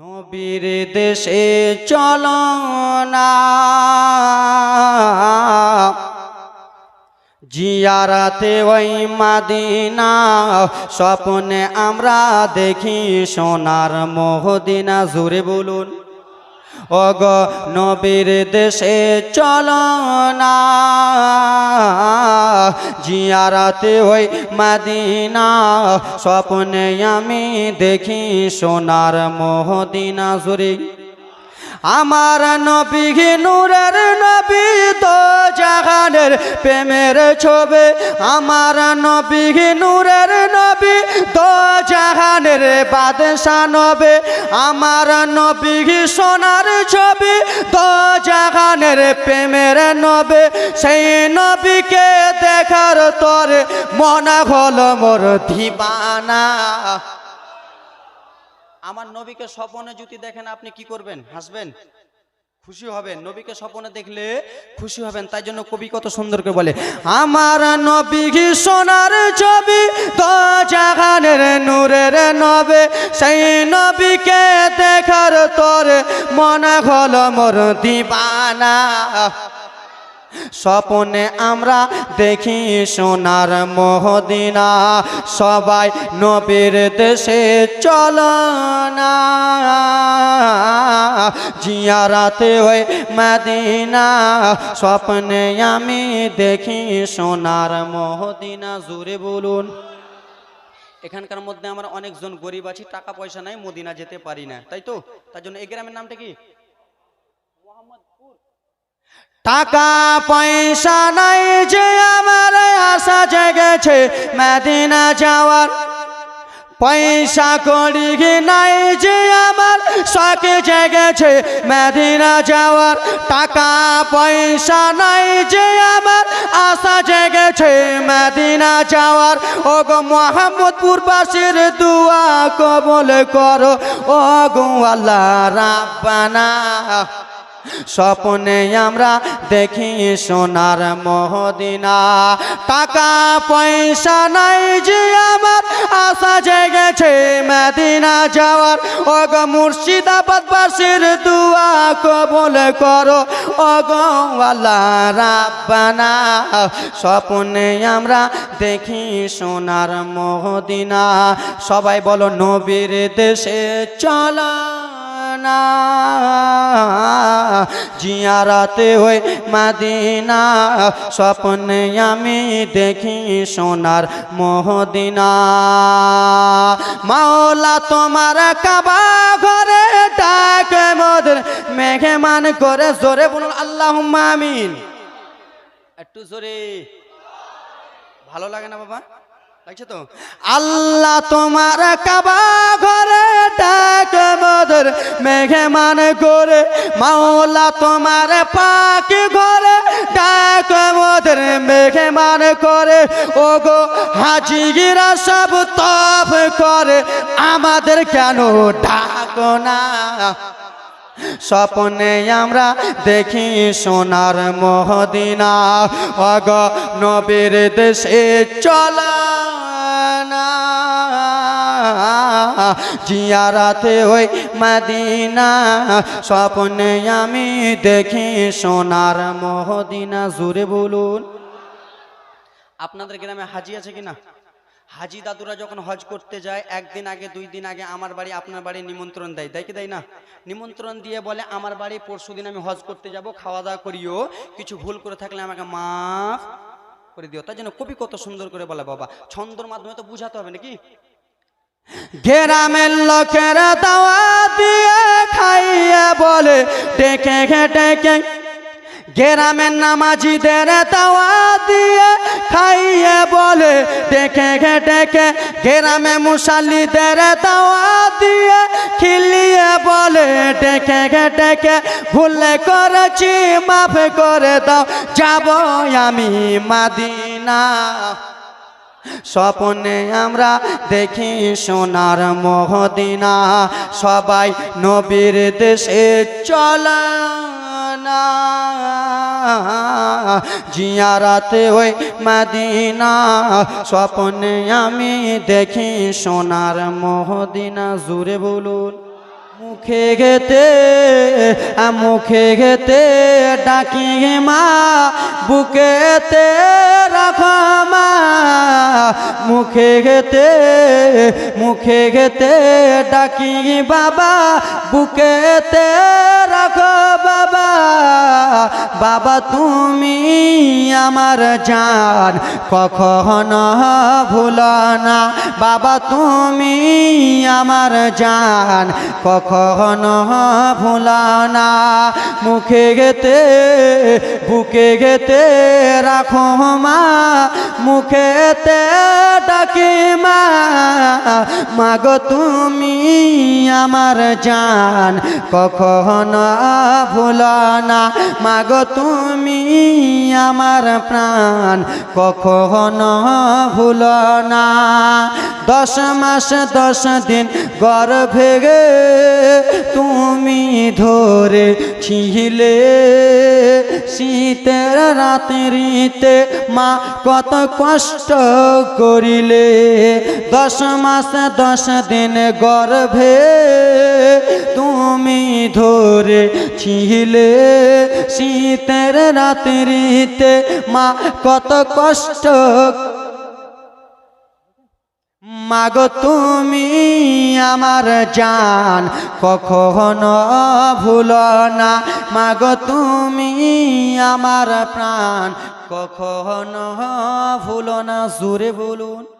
নবীর দেশে চল না। জিয়ারাতে ওই মাদিনা স্বপ্নে আমরা দেখি সোনার মহদিনা। জুড়ে বলুন। অগ নবীর দেশে চল না। জিয়ারাতে হই মাদিনা স্বপ্নে আমি দেখি সোনার মোহদিনা। জুড়ে আমার নবী নূরের নবী তো জাহানের প্রেমের ছবে। আমার নবী নূরের নবী তো জাহানের বাদশা নবে। আমার নবী সোনার ছবি তো জাহানের প্রেমের নবে। সেই নবীকে দেখার তরে মনে হল মোর দিবানা। আমার নবীকে স্বপনে যদি দেখেন, আপনি কি করবেন? হাসবেন? খুশি হবেন। নবীকে স্বপনে দেখলে খুশি হবেন। তাই জন্য কবি কত সুন্দর করে বলে, আমার নবী সোনার ছবি? তো জাহানের নূরের নবে। সেই নবীকে দেখার তোর মনে হল মোর দিবানা। স্বপনে আমরা দেখি সোনার মহদিনা, সবাই নবীর দেশে চল না। জিয়ারাতে ওই মাদিনা, স্বপ্নে আমি দেখি সোনার মহদিনা। জুড়ে বলুন। এখানকার মধ্যে আমরা অনেকজন গরিব আছি, টাকা পয়সা নাই, মদিনা যেতে পারি না, তাই তো? তার জন্য এই গ্রামের নামটা কি? টাকা পয়সা নাই যে আমার আশা জেগেছে মেদিনা যাওয়ার। পয়সা করি নাই যে আমার শখ জেগেছে মেদিনা যাওয়ার। টাকা পয়সা নাই যে আমার আশা জেগেছে মেদিনা যাওয়ার। ও গো মোহাম্মদপুর বাসীর দুয়া কবল করো। ও গো আল্লাহ রাব্বানা। স্বপ্নে আমরা দেখি সোনার মহদিনা। টাকা, পয়সা নাই যে আমার, আশা জেগেছে মেদিনা যাওয়ার। ও গো মুর্শিদাবাদ বাসীর দুয়া কবল করো। ও গো আল্লাহ রাব্বানা, স্বপ্নে আমরা দেখি সোনার মহদিনা। সবাই বলো, নবীর দেশে চলা। না। জিয়ারাতে হই মাদিনা, স্বপ্নে আমি দেখি সোনার মহদিনা। মাওলা তোমার কাবা ঘরে ডাক মেঘে মান করে জোরে বলুন আল্লাহ আমিন। একটু জোরে। ভালো লাগে না বাবা? তো, আল্লাহ তোমার কাবা ঘরে ডাক মধুর মেঘে মান করে মাওলা তোমার পাক ঘরে ডাক মদর মেঘে মান করে ও গো হাজিরা সব তফ করে, আমাদের কেন ডাকো না? স্বপ্নে আমরা দেখি সোনার মহদিনা অগ নবীর দেশে চলা জিয়ারাতে ওই মাদিনা, স্বপ্নে আমি দেখি সোনার মহদিনা জুড়ে বলুন। আপনাদের গ্রামে হাজি আছে কিনা? হাজি দাদুরা যখন হজ করতে যায়, একদিন আগে, দুই দিন আগে আমার বাড়ি আপনার বাড়ি নিমন্ত্রণ দেয় দেয় কি দেয় না? নিমন্ত্রণ দিয়ে বলে, আমার বাড়ি পরশু দিন আমি হজ করতে যাব, খাওয়া দাওয়া করিও, কিছু ভুল করে থাকলে আমাকে মাফ করে দিও। তার জন্য কবি কত সুন্দর করে বলে বাবা, ছন্দর মাধ্যমে তো বুঝাতে হবে নাকি? গ্রামের লোকেরা দাওয়া দিয়ে খাইয়া বলে, ডেকে ডেকে। গ্রামের নামাজিদের দাওয়া দিয়ে খাইয়ে বলে, ডেকে ডেকে। গ্রামে মুসাল্লিদের দাওয়া দিয়ে খিলিয়ে বলে, ডেকে ডেকে। ভুলে করেছি, মাফ করে দাও, যাব আমি মাদিনা। স্বপ্নে আমরা দেখি সোনার মহদিনা। সবাই নবীর দেশে চলা না। জিয়ারাতে ওই মাদিনা। স্বপ্নে আমি দেখি সোনার মহদিনা। জুড়ে বলুন। মুখে গেতে মুখে গেতে ডাকি মা বুকেতে। রাখো মুখে গেতে মুখে গেতে ডাকি বাবা বুকেতে। রাখো বাবা বাবা তুমি আমার জান, কখনো ভুলো না। বাবা তুমি আমার জান, কখনো ভুলো না। মুখে গেতে বুকে গেতে রাখো মা, মুখেতে ডাকি মা। মাগো তুমি আমার জান, কখনো ভুলো না মাগো, তুমি আমার প্রাণ কখনো ভুলো না দশ মাস, দশ দিন গর্ভে গে তুমি ধরে ছিলে। শীতের রাত্রিতে মা কত কষ্ট করিলে। দশ মাস, দশ দিন গর্ভে তুমি ধরে ছিলে শীতের রাত্রিতে, মা কত কষ্ট মাগো তুমি আমার জান কখনো ভুলো না। মাগো তুমি আমার প্রাণ কখনো ভুলো না। জোরে বলুন।